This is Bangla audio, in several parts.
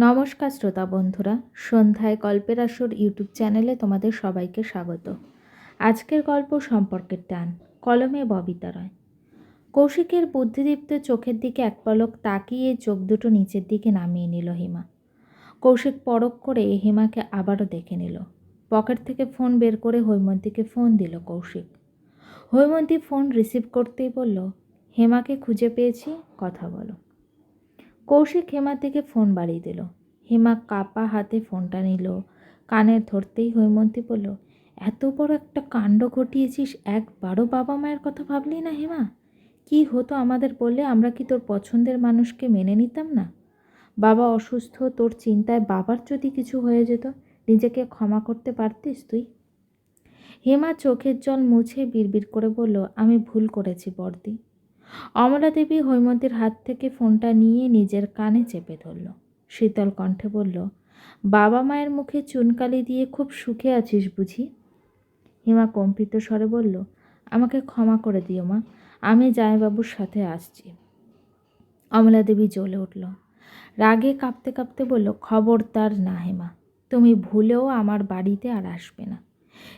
নমস্কার শ্রোতা বন্ধুরা, সন্ধ্যায় গল্পের আসর ইউটিউব চ্যানেলে তোমাদের সবাইকে স্বাগত। আজকের গল্প সম্পর্কের টান, কলমে ববিতা রয় কৌশিকের বুদ্ধিদীপ্ত চোখের দিকে এক পলক তাকিয়ে চোখ দুটো নিচের দিকে নামিয়ে নিল হিমা। কৌশিক পরক করে হিমাকে আবারও দেখে নিল। পকেট থেকে ফোন বের করে হৈমন্তীকে ফোন দিল কৌশিক। হৈমন্তী ফোন রিসিভ করতেই বলল, হেমাকে খুঁজে পেয়েছি, কথা বলো। কৌশিক হেমার দিকে ফোন বাড়িয়ে দিল। হেমা কাপা হাতে ফোনটা নিল। কানে ধরতেই হৈমন্তী বলল, এত বড় একটা কাণ্ড ঘটিয়েছিস, একবারও বাবা মায়ের কথা ভাবলি না হেমা? কি হতো আমাদের বললে আমরা কি তোর পছন্দের মানুষকে মেনে নিতাম না? বাবা অসুস্থ, তোর চিন্তায় বাবার যদি কিছু হয়ে যেত, নিজেকে ক্ষমা করতে পারতিস তুই? হেমা চোখের জল মুছে বিড়বিড় করে বলল, আমি ভুল করেছি বর্দি অমলা দেবী হৈমন্তীর হাত থেকে ফোনটা নিয়ে নিজের কানে চেপে ধরল। শীতল কণ্ঠে বলল, বাবা মায়ের মুখে চুনকালি দিয়ে খুব সুখে আছিস বুঝি? হিমা কম্পিত স্বরে বলল, আমাকে ক্ষমা করে দিও মা, আমি জামাইবাবুর সাথে আসছি। অমলা দেবী জ্বলে উঠল। রাগে কাঁপতে কাঁপতে বলল, খবরদার না হেমা, তুমি ভুলেও আমার বাড়িতে আর আসবে না।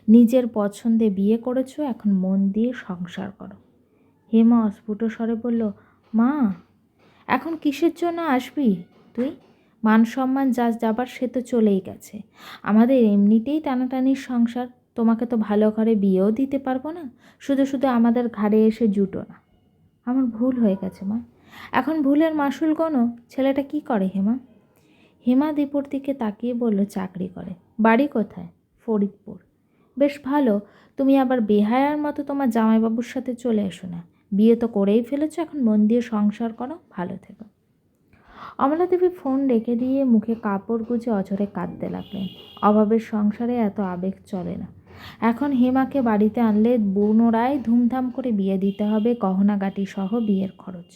নিজের পছন্দে বিয়ে করেছ, এখন মন দিয়ে সংসার করো। হেমা অস্ফুট স্বরে বলল, মা, এখন কিসের জন্য আসবি তুই? মান সম্মান যা যাবার সে তো চলেই গেছে। আমাদের এমনিতেই টানাটানির সংসার, তোমাকে তো ভালো ঘরে বিয়েও দিতে পারব না, শুধু শুধু আমাদের ঘাড়ে এসে জুটো না। আমার ভুল হয়ে গেছে, মা। এখন ভুলের মাসুল কোনো, ছেলেটা কি করে, হেমা? হেমা দীপুর দিকে তাকিয়ে বলল, চাকরি করে। বাড়ি কোথায়? ফরিদপুর। বেশ ভালো, তুমি আবার বেহায়ার মতো তোমার জামাইবাবুর সাথে চলে এসো না। বিয়ে তো করেই ফেলেছো, এখন মন দিয়ে সংসার করো, ভালো থেকো। অমলা দেবী ফোন রেখে দিয়ে মুখে কাপড় গুজে অঝরে কাঁদতে লাগলেন। অভাবের সংসারে এত আবেগ চলে না। এখন হেমাকে বাড়িতে আনলে পুনরায় ধুমধাম করে বিয়ে দিতে হবে, গহনাগাটি সহ বিয়ের খরচ।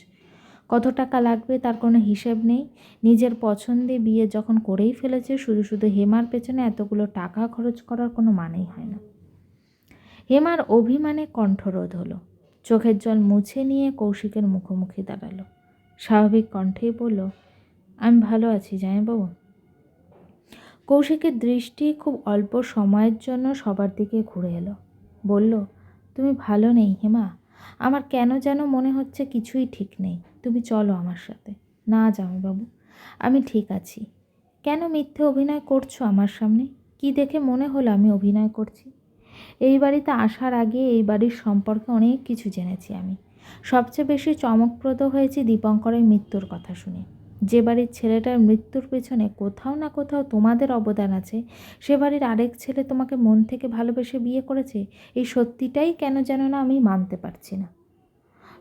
কত টাকা লাগবে তার কোনো হিসেব নেই। নিজের পছন্দে বিয়ে যখন করেই ফেলেছে, শুধু শুধু হেমার পেছনে এতগুলো টাকা খরচ করার কোনো মানেই হয় না। হেমার অভিমানে কণ্ঠরোধ হলো। চোখের জল মুছে নিয়ে কৌশিকের মুখোমুখি দাঁড়াল। স্বাভাবিক কণ্ঠেই বলল, আমি ভালো আছি, জামাইবাবু। কৌশিকের দৃষ্টি খুব অল্প সময়ের জন্য সবার দিকে ঘুরে এলো। বলল, তুমি ভালো নেই, হেমা। আমার কেন যেন মনে হচ্ছে কিছুই ঠিক নেই। তুমি চলো আমার সাথে। না, জামাইবাবু, আমি ঠিক আছি। কেন মিথ্যে অভিনয় করছ আমার সামনে? কি দেখে মনে হলো আমি অভিনয় করছি? এই বাড়িতে আসার আগে এই বাড়ির সম্পর্কে অনেক কিছু জেনেছি আমি। সবচেয়ে বেশি চমকপ্রদ হয়েছে দীপঙ্করের মৃত্যুর কথা শুনে। যে বাড়ির ছেলেটার মৃত্যুর পেছনে কোথাও না কোথাও তোমাদের অবদান আছে, সে বাড়ির আরেক ছেলে তোমাকে মন থেকে ভালোবেসে বিয়ে করেছে, এই সত্যিটাই কেন যেন না আমি মানতে পারছি না।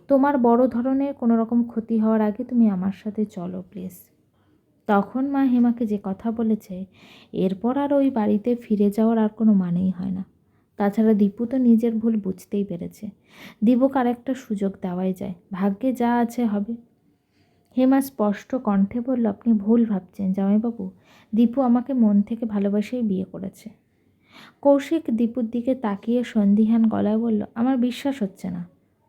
তোমার বড় ধরনের কোনো রকম ক্ষতি হওয়ার আগে তুমি আমার সাথে চলো, প্লিজ। তখন মা হেমাকে যে কথা বলেছে, এরপর আর ওই বাড়িতে ফিরে যাওয়ার আর কোনো মানেই হয় না। তাছাড়া দীপু তো নিজের ভুল বুঝতেই পেরেছে। দীপক আর একটা সুযোগ দেওয়াই যায়। ভাগ্যে যা আছে হবে। হেমা স্পষ্ট কণ্ঠে বলল, আপনি ভুল ভাবছেন জামাইবাবু। দীপু আমাকে মন থেকে ভালোবাসেই বিয়ে করেছে। কৌশিক দীপুর দিকে তাকিয়ে সন্দিহান গলায় বলল, আমার বিশ্বাস হচ্ছে না।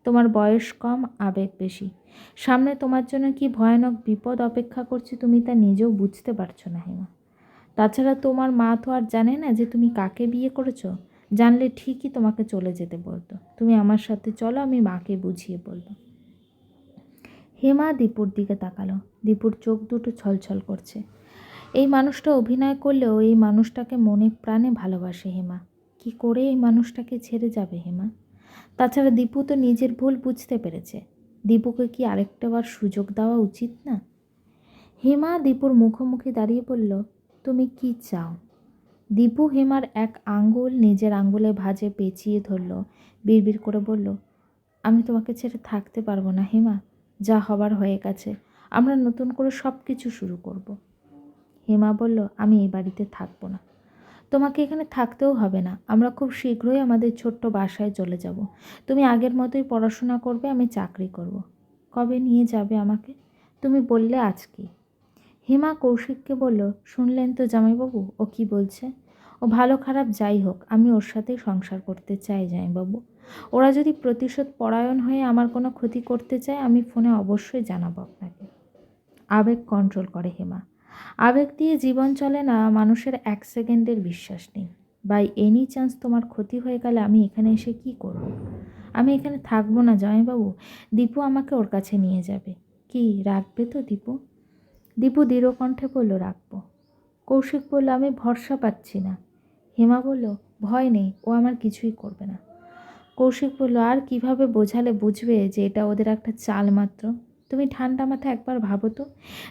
তোমার বয়স কম, আবেগ বেশি। সামনে তোমার জন্য কি ভয়ানক বিপদ অপেক্ষা করছে তুমি তা নিজেও বুঝতে পারছ না, হেমা। তাছাড়া তোমার মা তো আর জানে না যে তুমি কাকে বিয়ে করেছ। জানলে ঠিকই তোমাকে চলে যেতে বলতো। তুমি আমার সাথে চলো, আমি মাকে বুঝিয়ে বলব। হেমা দীপুর দিকে তাকালো। দীপুর চোখ দুটো ছলছল করছে। এই মানুষটা অভিনয় করলেও এই মানুষটাকে মনে প্রাণে ভালোবাসে হেমা। কি করে এই মানুষটাকে ছেড়ে যাবে হেমা? তাছাড়া দীপু তো নিজের ভুল বুঝতে পেরেছে। দীপুকে কি আরেকটাবার সুযোগ দেওয়া উচিত না? হেমা দীপুর মুখোমুখি দাঁড়িয়ে বলল, তুমি কি চাও? দীপু হেমার এক আঙ্গুল নিজের আঙ্গুলে ভাজে পেঁচিয়ে ধরল। বিড়বিড় করে বলল, আমি তোমাকে ছেড়ে থাকতে পারব না হেমা, যা হবার হয়ে গেছে। আমরা নতুন করে সব কিছু শুরু করব। হেমা বলল, আমি এই বাড়িতে থাকব না। তোমাকে এখানে থাকতেও হবে না। আমরা খুব শীঘ্রই আমাদের ছোট্ট বাসায় চলে যাব। তুমি আগের মতোই পড়াশোনা করবে, আমি চাকরি করব। কবে নিয়ে যাবে আমাকে? তুমি বললে আজকেই হেমা কৌশিককে বলল, শুনলেন তো জামাইবাবু, ও কি বলছে? ও ভালো খারাপ যাই হোক, আমি ওর সাথেই সংসার করতে চাই জামাইবাবু। ওরা যদি প্রতিশোধ পরায়ণ হয়ে আমার কোনো ক্ষতি করতে চায়, আমি ফোনে অবশ্যই জানাব আপনাকে। আবেগ কন্ট্রোল করে হেমা। আবেগ দিয়ে জীবন চলে না, মানুষের এক সেকেন্ডের বিশ্বাস নেই। বাই এনি চান্স তোমার ক্ষতি হয়ে গেলে আমি এখানে এসে কি করব। আমি এখানে থাকব না জয়বাবু দীপু আমাকে ওর কাছে নিয়ে যাবে। কি, রাখবে তো দীপু? দীপু দৃঢ় কণ্ঠে বলল, রাখব। কৌশিক বলল, আমি ভরসা পাচ্ছি না। হেমা বলল, ভয় নেই, ও আমার কিছুই করবে না। কৌশিক বলল, আর কীভাবে বোঝালে বুঝবে যে এটা ওদের একটা চাল মাত্র? তুমি ঠান্ডা মাথায় একবার ভাবো তো।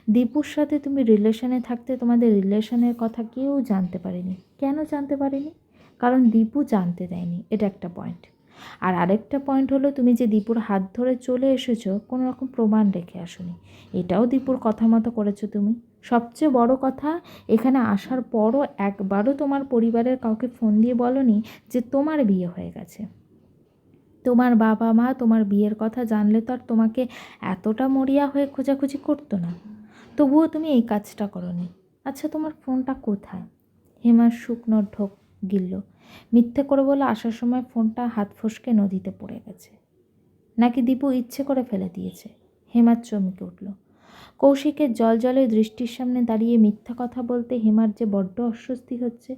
দীপুর সাথে তুমি রিলেশনে থাকতে তোমাদের রিলেশনের কথা কেউ জানতে পারেনি। কেন জানতে পারেনি? কারণ দীপু জানতে দেয়নি, এটা একটা পয়েন্ট। আর আরেকটা পয়েন্ট হলো, তুমি যে দীপুর হাত ধরে চলে এসেছ, কোনো রকম প্রমাণ রেখে আসোনি। এটাও দীপুর কথা মতো করেছ তুমি। সবচেয়ে বড় কথা, এখানে আসার পরও একবারও তোমার পরিবারের কাউকে ফোন দিয়ে বলনি যে তোমার বিয়ে হয়ে গেছে। তোমার বাবা মা তোমার বিয়ের কথা জানলে তো আর তোমাকে এতটা মরিয়া হয়ে খোঁজাখুঁজি করতো না। তবুও তুমি এই কাজটা করনি। আচ্ছা তোমার ফোনটা কোথায়? হেমার শুকনো ঢোক গিলল। মিথ্যে করে বলে আসার সময় ফোনটা হাত ফসকে নদীতে পড়ে গেছে। নাকি দীপু ইচ্ছে করে ফেলে দিয়েছে? হেমার চমকে উঠল। কৌশিকের জল জলে দৃষ্টির সামনে দাঁড়িয়ে মিথ্যা কথা বলতে হেমার যে বড্ড অস্বস্তি হচ্ছে,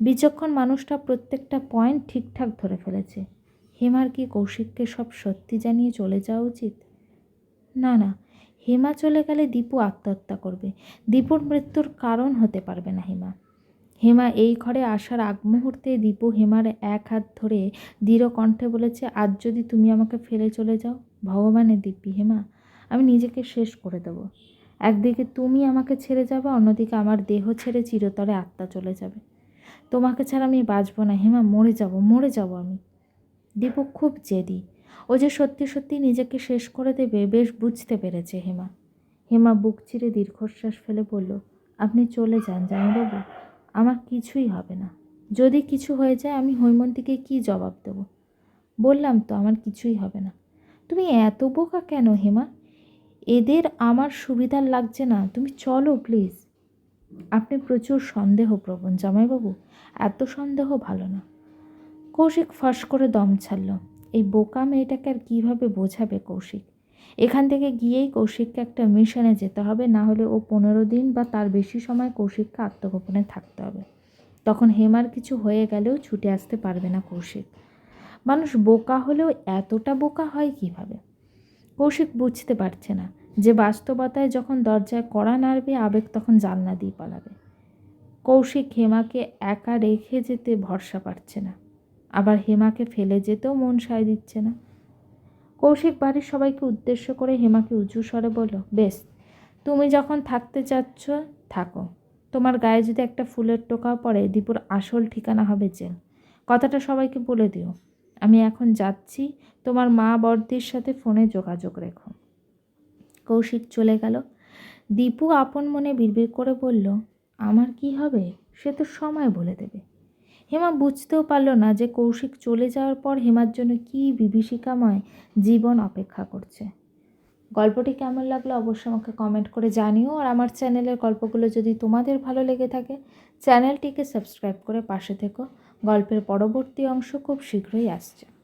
বিচক্ষণ মানুষটা প্রত্যেকটা পয়েন্ট ঠিকঠাক ধরে ফেলেছে। হেমার কি কৌশিককে সব সত্যি জানিয়ে চলে যাওয়া উচিত? না না, হেমা চলে গেলে দীপু আত্মহত্যা করবে। দীপুর মৃত্যুর কারণ হতে পারবে না হেমা। হেমা এই ঘরে আসার আগ মুহূর্তে দীপু হেমার এক হাত ধরে দৃঢ় কণ্ঠে বলেছে, আজ যদি তুমি আমাকে ফেলে চলে যাও ভগবানের দিব্যি হেমা, আমি নিজেকে শেষ করে দেবো। একদিকে তুমি আমাকে ছেড়ে যাবে, অন্যদিকে আমার দেহ ছেড়ে চিরতরে আত্মা চলে যাবে। তোমাকে ছাড়া আমি বাঁচবো না হেমা, মরে যাব মরে যাব আমি। দীপু খুব জেদি। ও যে সত্যি সত্যি নিজেকে শেষ করে দেবে, বেশ বুঝতে পেরেছে হেমা। হেমা বুক চিরে দীর্ঘশ্বাস ফেলে বলল, আপনি চলে যান, জামাইবাবু। আমার কিছুই হবে না। যদি কিছু হয়ে যায়, আমি হৈমন্তীকে কি জবাব দেবো? বললাম তো, আমার কিছুই হবে না। তুমি এত বোকা কেন হেমা? এদের আমার সুবিধার লাগছে না। তুমি চলো প্লিজ আপনি প্রচুর সন্দেহ প্রবণ জামাইবাবু। এত সন্দেহ ভালো না। কৌশিক ফস করে দম ছাড়ল। এই বোকা মেয়েটাকে আর কীভাবে বোঝাবে কৌশিক? এখান থেকে গিয়েই কৌশিককে একটা মিশনে যেতে হবে, না হলে ও পনেরো দিন বা তার বেশি সময় কৌশিককে আত্মগোপনে থাকতে হবে। তখন হেমার কিছু হয়ে গেলেও ছুটে আসতে পারবে না কৌশিক। মানুষ বোকা হলেও এতটা বোকা হয় কীভাবে? কৌশিক বুঝতে পারছে না যে বাস্তবতায় যখন দরজায় কড়া নাড়বে, আবেগ তখন জানলা দিয়ে পালাবে। কৌশিক হেমাকে একা রেখে যেতে ভরসা পাচ্ছে না। আবার হেমাকে ফেলে যেতেও মন সায় দিচ্ছে না। কৌশিক বাড়ির সবাইকে উদ্দেশ্য করে হেমাকে উঁচু স্বরে বলল, বেশ, তুমি যখন থাকতে চাচ্ছ, থাকো। তোমার গায়ে যদি একটা ফুলের টোকাও পড়ে, দীপুর আসল ঠিকানা হবে জেল। কথাটা সবাইকে বলে দিও। আমি এখন যাচ্ছি, তোমার মা বর্দির সাথে ফোনে যোগাযোগ রেখো। কৌশিক চলে গেল। দীপু আপন মনে বিড়বিড় করে বলল, আমার কি হবে? সে তো সময় বলে দেবে। হেমা বুঝতেও পারল না যে কৌশিক চলে যাওয়ার পর হেমার জন্য কী বিভীষিকাময় জীবন অপেক্ষা করছে। গল্পটি কেমন লাগল অবশ্যই আমাকে কমেন্ট করে জানিও আর আমার চ্যানেলের গল্পগুলো যদি তোমাদের ভালো লেগে থাকে চ্যানেলটিকে সাবস্ক্রাইব করে পাশে থেকো। গল্পের পরবর্তী অংশ খুব শীঘ্রই আসছে।